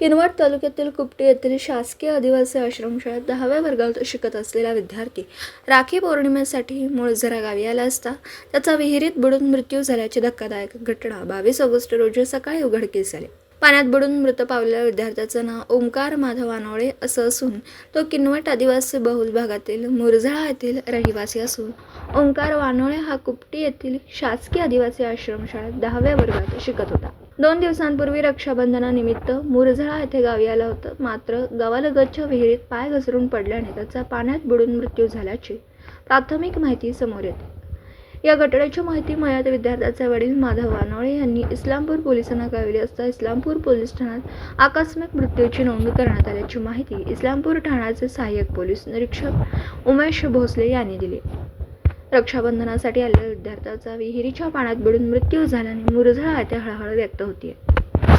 किनवट तालुक्यातील कुपटी येथील शासकीय आदिवासी आश्रमशाळेत दहाव्या वर्गात शिकत असलेला विद्यार्थी राखी पौर्णिमेसाठी मुळझरा गावी आला असता त्याचा विहिरीत बुडून मृत्यू झाल्याची धक्कादायक घटना बावीस ऑगस्ट रोजी सकाळी उघडकीस आली. पाण्यात बुडून मृत पावलेल्या विद्यार्थ्याचं नाव ओंकार माधव आनोळे असं असून तो किनवट आदिवासी बहुल भागातील मुरझळा येथील रहिवासी असून ओंकार वानोळे हा कुपटी येथील शासकीय आदिवासी आश्रमशाळेत दहाव्या वर्गात शिकत होता. दोन दिवसांपूर्वी रक्षाबंधनानिमित्त मुरझळा येथे गावी आलं होतं. मात्र गावालगतच्या विहिरीत पाय घसरून पडल्याने त्याचा पाण्यात बुडून मृत्यू झाल्याची प्राथमिक माहिती समोर येते. या घटनेची माहिती मयत विद्यार्थ्याचे वडील माधव वानवळे यांनी इस्लामपूर पोलिसांना कळविली असता इस्लामपूर पोलीस ठाण्यात आकस्मिक मृत्यूची नोंद करण्यात आल्याची माहिती इस्लामपूर ठाण्याचे सहाय्यक पोलीस निरीक्षक उमेश भोसले यांनी दिली. रक्षाबंधनासाठी आलेल्या विद्यार्थ्याचा विहिरीच्या पाण्यात बुडून मृत्यू झाल्याने मुरझळा येथे हळहळ व्यक्त होतीये.